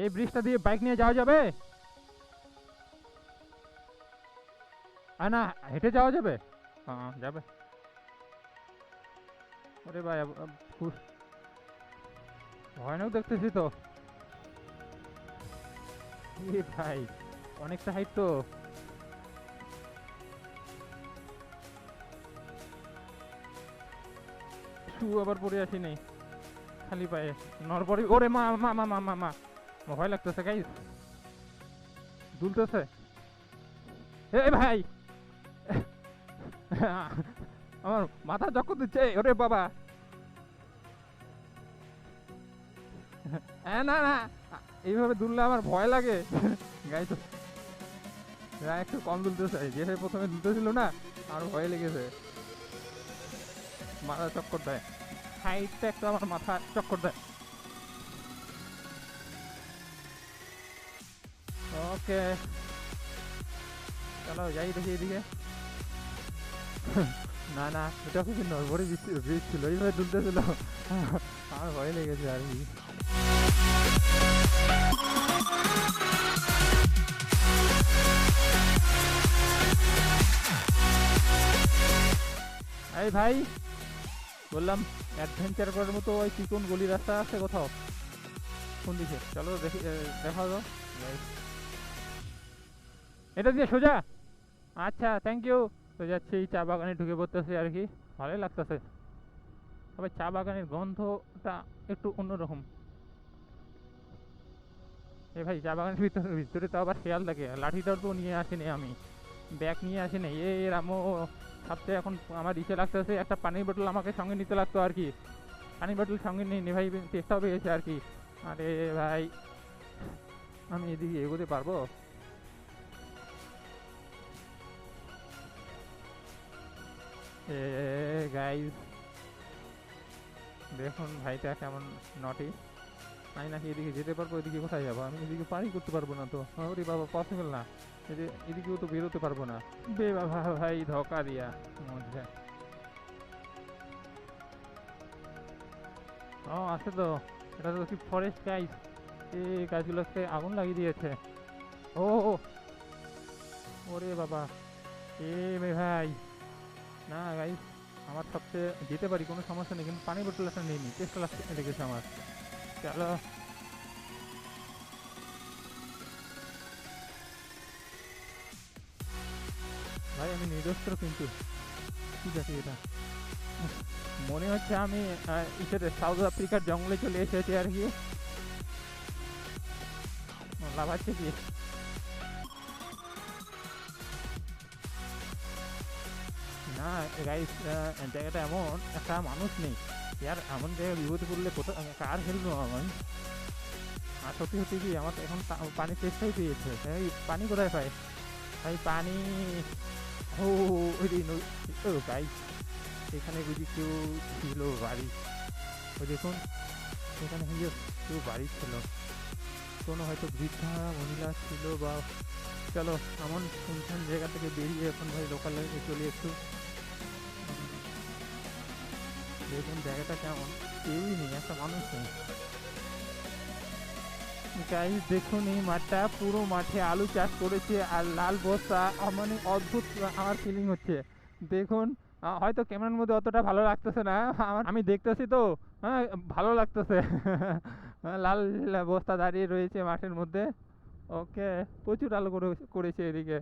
এই ব্রিজটা দিয়ে বাইক নিয়ে যাওয়া যাবে? আর না, হেঁটে যাওয়া যাবে? হ্যাঁ যাবে। ওরে ভাই ভয়ানক দেখতেছি তো। ভাই, অনেকটা হাইট তো। শু আবার পরে আসি নেই খালি পায়ে। নরবরি ওরে মা মা মা মা মা। ভয় লাগতেছে গাই দুলতেছে এ ভাই আমার মাথা চক্কর দিচ্ছে ওরে বাবা হ্যাঁ না না এইভাবে দুললে আমার ভয় লাগে গাই তো একটু কম দুলতেছে যেভাবে প্রথমে দুলতেছিল না আর ভয় লেগেছে মাথা চক্কর দেয় হাইটটা একটু আমার মাথা চক্কর দেয় ওকে। চলো যাই দেখি এদিকে। না না, এটা খুবই নরবরে ব্রিজ ছিল, এইভাবে দুলতেছিল। আমার ভয় লেগেছে আর কি। এই ভাই, বললাম অ্যাডভেঞ্চার করার মতো ওই চিকন গলি রাস্তা আছে কোথাও? কোন দিকে? চলো দেখি দেখা Guys. এটা দিয়ে সোজা? আচ্ছা থ্যাংক ইউ তো যাচ্ছি চা বাগানে ঢুকে পড়তেছি আর কি। ভালোই লাগতেছে। তবে চা বাগানের গন্ধটা একটু অন্যরকম। এ ভাই, চা বাগানের ভিতরে ভিতরে তো আবার খেয়াল থাকে লাঠিটাও তো নিয়ে আসিনি আমি। ব্যাগ নিয়ে আসিনি। এ রামো ভাবতে এখন আমার ইচ্ছে লাগতেছে একটা পানির বোতল আমাকে সঙ্গে নিতে লাগতো আর কি। পানির বোতল সঙ্গে নিয়ে নি ভাই, চেষ্টাও পেয়েছে আর কি। আরে ভাই, আমি এদিকে এগোতে পারব? এ গাইস দেখুন, ভাইটা কেমন নটি আমি নাকি এদিকে যেতে পারব, এদিকে কোথায় যাব? আমি এদিকে পারি করতে পারব না তো। ওরে বাবা পসিবল না। এদি- এদিকেও তো বেরোতে পারব না। বে বাবা, ভাই, ধকা দিয়া। মধ্যে ও, আছে তো। এটা তো কি ফরেস্ট গাইস এই গাছগুলোতে আগুন লাগিয়ে দিয়েছে। ও ওরে বাবা। এ ভাই। না গাইস আমার সবচেয়ে যেতে পারি, কোনো সমস্যা নেই, কিন্তু পানি বোতল একটা নেই চেষ্টা লাগতে লেগেছে আমার চলো। ভাই, আমি নিরস্ত্র কিন্তু। ঠিক আছে এটা? মনে হচ্ছে আমি ইসেতে সাউথ আফ্রিকার জঙ্গলে চলে এসেছি আর কি। লাভ আছে কি? না গাইস জায়গাটা এমন একটা মানুষ নেই। ইয়ার এমন জায়গায় বিপদে পড়লে কোথাও কার হেলবো আমার আর সত্যি সত্যি কি, আমার এখন পানি চেষ্টাই পেয়েছে। এই পানি কোথায় পাই ভাই পানি, ও ও গাইস এখানে বুঝি কেউ ছিল বাড়ি ওই দেখুন, এখানে কেউ বাড়ি ছিল। কোনো হয়তো বৃদ্ধা, মহিলা ছিল বা চলো এমন শুনশান জায়গা থেকে বেরিয়ে এখন ভাই লোকাল চলে একটু দেখুন জায়গাটা কেমন। কেউই নেই, একটা মানুষ নেই। গাইস দেখুন এই মাঠটা, পুরো মাঠে আলু চাষ করেছে আর লাল বস্তা। মানে অদ্ভুত আমার ফিলিং হচ্ছে। দেখুন হয়তো ক্যামেরার মধ্যে অতটা ভালো লাগতেছে না। আমার, আমি দেখতেছি তো হ্যাঁ ভালো লাগতেছে। লাল বস্তা দাঁড়িয়ে রয়েছে মাঠের মধ্যে। ওকে প্রচুর আলো করে করেছে এদিকে।